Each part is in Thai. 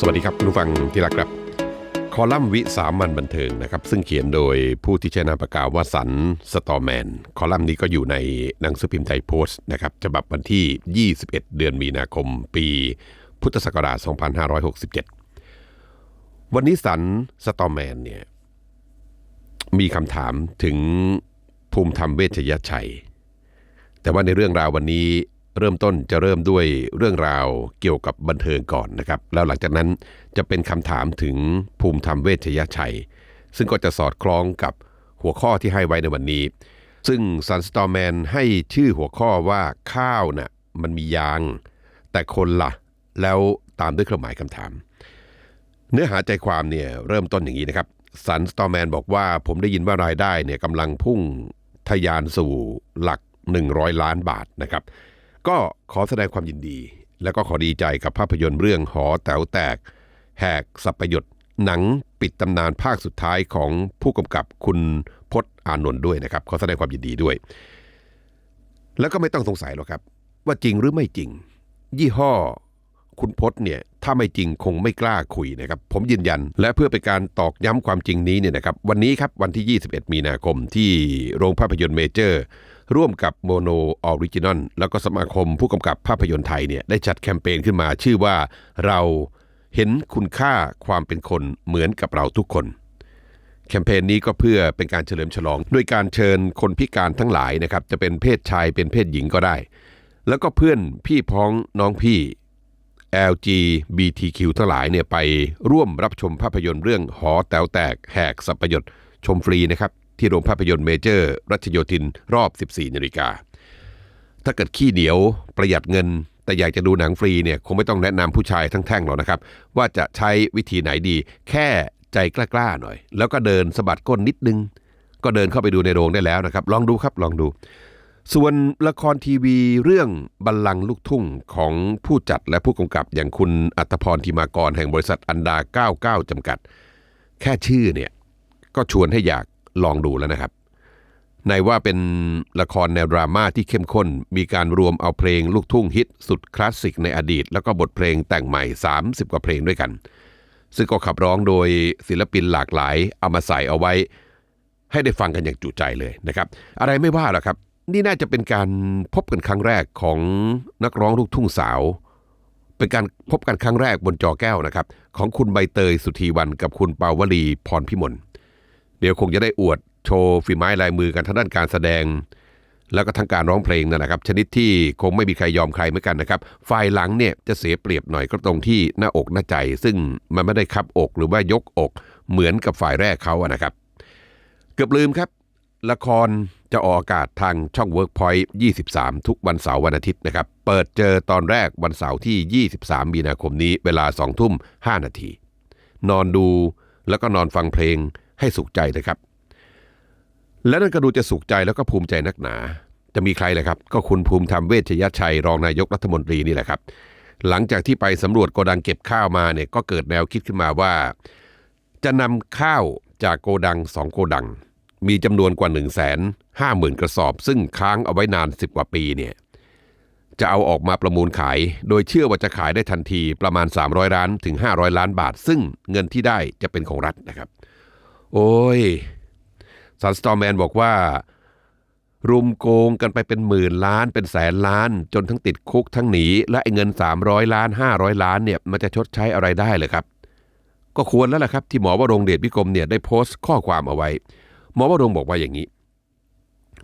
สวัสดีครับคุณผู้ฟังที่รักครับคอลัมน์วิสามันบันเทิงนะครับ ซึ่งเขียนโดยผู้ที่ใช้นามปากกาว่าสันสตอร์แมน คอลัมน์นี้ก็อยู่ในหนังสือพิมพ์ไทยโพสต์นะครับฉบับวันที่ 21 เดือนมีนาคม ปีพุทธศักราช 2567 วันนี้สันสตอร์แมนเนี่ยมีคำถามถึงภูมิธรรมเวชยชัย แต่ว่าในเรื่องราววันนี้ เริ่มต้นจะเริ่มด้วยเรื่องราวเกี่ยวกับบันเทิงก่อนนะครับ แล้วหลังจากนั้นจะเป็นคำถามถึงภูมิธรรมเวชยชัย ซึ่งก็จะสอดคล้องกับหัวข้อที่ให้ไว้ในวันนี้ ซึ่งซันสตอร์แมนให้ชื่อหัวข้อว่าข้าวน่ะมันมียาง แต่คนละ่ะ แล้วตามด้วยเครื่องหมายคำถาม เนื้อหาใจความเนี่ยเริ่มต้นอย่างนี้นะครับสันสตอร์แมนบอกว่าผมได้ยินว่ารายได้เนี่ยกำลังพุ่งทะยานสู่หลัก 100 ล้านบาทนะครับ ก็ขอแสดงความยินดี แล้วก็ขอดีใจกับภาพยนตร์เรื่องหอแต๋วแตก แหกสัปยศหนังปิดตำนานภาคสุดท้ายของผู้กำกับคุณพจน์อานนท์ด้วยนะครับ ขอแสดงความยินดีด้วย แล้วก็ไม่ต้องสงสัยหรอกครับ ว่าจริงหรือไม่จริง ยี่ห้อคุณพจน์เนี่ยถ้าไม่จริงคงไม่กล้าคุยนะครับ ผมยืนยัน และเพื่อเป็นการตอกย้ำความจริงนี้เนี่ยนะครับ วันนี้ครับวันที่ 21 มีนาคมที่โรงภาพยนตร์เมเจอร์ ร่วมกับโมโนออริจินอลแล้วก็สมาคมผู้กำกับภาพยนตร์ไทยเนี่ยได้จัดแคมเปญขึ้นมาชื่อว่าเราเห็นคุณค่าความเป็นคนเหมือนกับเราทุกคน แคมเปญนี้ก็เพื่อเป็นการเฉลิมฉลองด้วยการเชิญคนพิการทั้งหลายนะครับจะเป็นเพศชายเป็นเพศหญิงก็ได้ แล้วก็เพื่อนพี่พ้องน้องพี่ LGBTQ ทั้งหลายเนี่ยไปร่วมรับชมภาพยนตร์เรื่องหอแต๋วแตกแหกสัปยศชมฟรีนะครับ ที่โรงภาพยนตร์เมเจอร์ รัชโยธินรอบ 14นาฬิกา ถ้าเกิดขี้เหนียวประหยัดเงิน แต่อยากจะดูหนังฟรีเนี่ยคงไม่ต้องแนะนำผู้ชายทั้งแท่งหรอกนะครับ ว่าจะใช้วิธีไหนดี แค่ใจกล้าๆหน่อย แล้วก็เดินสะบัดก้นนิดนึง ก็เดินเข้าไปดูในโรงได้แล้วนะครับ ลองดูครับลองดู ส่วนละครทีวีเรื่องบัลลังก์ลูกทุ่งของผู้จัดและผู้กำกับอย่างคุณอัตพรธิมากรแห่งบริษัทอันดา 99จำกัด แค่ชื่อเนี่ยก็ชวนให้อยาก ลองดูแล้วนะครับ ในว่าเป็นละครแนวดราม่าที่เข้มข้น มีการรวมเอาเพลงลูกทุ่งฮิตสุดคลาสสิกในอดีต แล้วก็บทเพลงแต่งใหม่ 30 กว่าเพลงด้วยกัน ซึ่งก็ขับร้องโดยศิลปินหลากหลาย เอามาใส่เอาไว้ ให้ได้ฟังกันอย่างจุใจเลยนะครับ อะไรไม่ว่าหรอกครับ นี่น่าจะเป็นการพบกันครั้งแรกของนักร้องลูกทุ่งสาวเป็นการพบกันครั้งแรกบนจอแก้วนะครับ ของคุณใบเตยสุธีวันกับคุณปาวลีพรพิมล เดี๋ยวคงจะได้อวดโชว์ฝีไม้ลายมือกันทั้งด้านการแสดง แล้วก็ทั้งการร้องเพลงนั่นแหละครับ ชนิดที่คงไม่มีใครยอมใครเหมือนกันนะครับ ฝ่ายหลังเนี่ยจะเสียเปรียบหน่อยก็ตรงที่หน้าอกหน้าใจ ซึ่งมันไม่ได้คับอกหรือว่ายกอกเหมือนกับฝ่ายแรกเขาอะนะครับ เกือบลืมครับ ละครจะออกอากาศทางช่อง Workpoint 23 ทุกวันเสาร์วันอาทิตย์นะครับ เปิดเจอตอนแรกวันเสาร์ที่ 23 มีนาคมนี้เวลา2ทุ่ม5นาที นอนดูแล้วก็นอนฟังเพลง ให้สุขใจเลยครับ และนั่นก็ดูจะสุขใจแล้วก็ภูมิใจนักหนา จะมีใครเลยครับ ก็คุณภูมิธรรมเวชยชัยรองนายกรัฐมนตรีนี่แหละครับ หลังจากที่ไปสำรวจโกดังเก็บข้าวมาเนี่ยก็เกิดแนวคิดขึ้นมาว่า จะนำข้าวจากโกดังสองโกดัง มีจำนวนกว่า 1 5 0 0 0 0 กระสอบ ซึ่งค้างเอาไว้นาน 10 กว่าปีเนี่ยจะเอาออกมาประมูลขาย โดยเชื่อว่าจะขายได้ทันทีประมาณ 300 ล้านถึง 500 ล้านบาท ซึ่งเงินที่ได้จะเป็นของรัฐนะครับ โอ้ยซันสตอร์แมนบอกว่า รุมโกงกันไปเป็นหมื่นล้านเป็นแสนล้าน จนทั้งติดคุกทั้งหนี และไอ้เงิน 300 ล้าน 500 ล้านเนี่ยมันจะชดใช้อะไรได้เลยครับ ก็ควรแล้วล่ะครับที่หมอวรงเดชพิกรมเนี่ยได้โพสต์ข้อความเอาไว้ หมอวรงบอกว่าอย่างนี้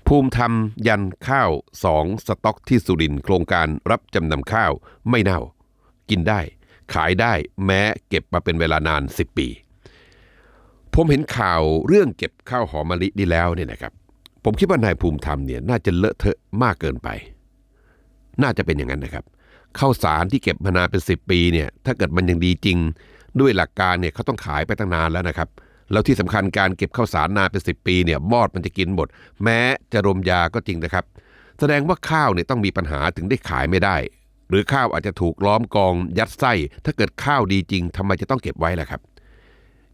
ภูมิธรรมยันข้าวสองสต็อกที่สุรินโครงการรับจำนำข้าวไม่เน่า กินได้ ขายได้แม้เก็บมาเป็นเวลานาน 10 ปี ผมเห็นข่าวเรื่องเก็บข้าวหอมมะลินี่แล้วเนี่ยนะครับ ผมคิดว่านายภูมิธรรมเนี่ยน่าจะเลอะเทอะมากเกินไป น่าจะเป็นอย่างนั้นนะครับข้าวสารที่เก็บมานานเป็น10ปีเนี่ยถ้าเกิดมันยังดีจริง ด้วยหลักการเนี่ยเขาต้องขายไปตั้งนานแล้วนะครับ แล้วที่สำคัญการเก็บข้าวสารนานเป็น10ปีเนี่ยมอดมันจะกินหมด แม้จะรมยาก็จริงนะครับ แสดงว่าข้าวเนี่ยต้องมีปัญหาถึงได้ขายไม่ได้ หรือข้าวอาจจะถูกล้อมกองยัดไส้ ถ้าเกิดข้าวดีจริงทำไมจะต้องเก็บไว้ล่ะครับ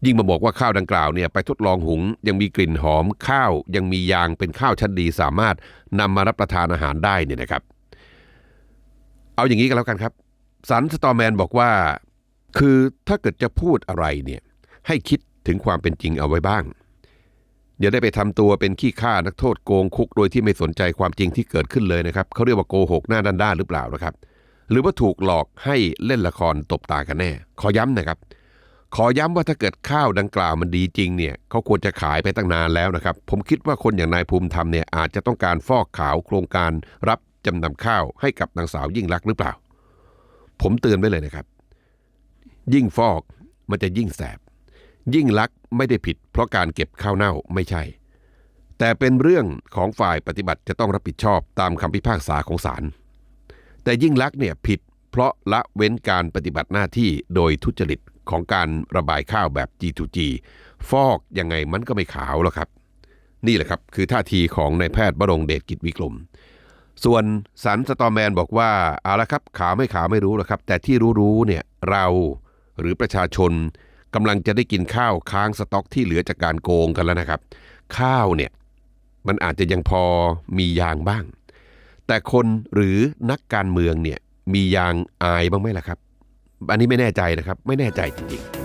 ยิ่งมาบอกว่าข้าวดังกล่าวเนี่ยไปทดลองหุง ยังมีกลิ่นหอมข้าว ยังมียางเป็นข้าวชั้นดีสามารถนำมารับประทานอาหารได้เนี่ยนะครับ เอาอย่างนี้ก็แล้วกันครับสันสตอร์แมนบอกว่า คือถ้าเกิดจะพูดอะไรเนี่ยให้คิดถึงความเป็นจริงเอาไว้บ้าง อย่าได้ไปทำตัวเป็นขี้ข้านักโทษโกงคุกโดยที่ไม่สนใจความจริงที่เกิดขึ้นเลยนะครับเขาเรียกว่าโกหกหน้าด้านๆหรือเปล่านะครับ หรือว่าถูกหลอกให้เล่นละครตบตากันแน่ ขอย้ำนะครับ ขอย้ำว่าถ้าเกิดข้าวดังกล่าวมันดีจริงเนี่ยเขาควรจะขายไปตั้งนานแล้วนะครับ ผมคิดว่าคนอย่างนายภูมิธรรมเนี่ยอาจจะต้องการฟอกขาวโครงการรับจำนำข้าวให้กับนางสาวยิ่งลักหรือเปล่า ผมเตือนไว้เลยนะครับ ยิ่งฟอกมันจะยิ่งแสบ ยิ่งลักไม่ได้ผิด เพราะการเก็บข้าวเน่าไม่ใช่ แต่เป็นเรื่องของฝ่ายปฏิบัติจะต้องรับผิดชอบตามคำพิพากษาของศาลแต่ยิ่งลักเนี่ยผิด เพราะละเว้นการปฏิบัติหน้าที่โดยทุจริต ของการระบายข้าวแบบ G2G ฟอกยังไงมันก็ไม่ขาวแล้วครับ นี่แหละครับคือท่าทีของนายแพทย์บรงเดชกิจวิกรมส่วนสันสตอแมนบอกว่าเอาละครับขาวไม่ขาวไม่รู้หรอกครับ แต่ที่รู้ๆเนี่ยเราหรือประชาชนกำลังจะได้กินข้าวค้างสต็อกที่เหลือจากการโกงกันแล้วนะครับ ข้าวเนี่ยมันอาจจะยังพอมียางบ้าง แต่คนหรือนักการเมืองเนี่ยมียางอายบ้างไหมล่ะครับ อันนี้ไม่แน่ใจนะครับ ไม่แน่ใจจริงๆ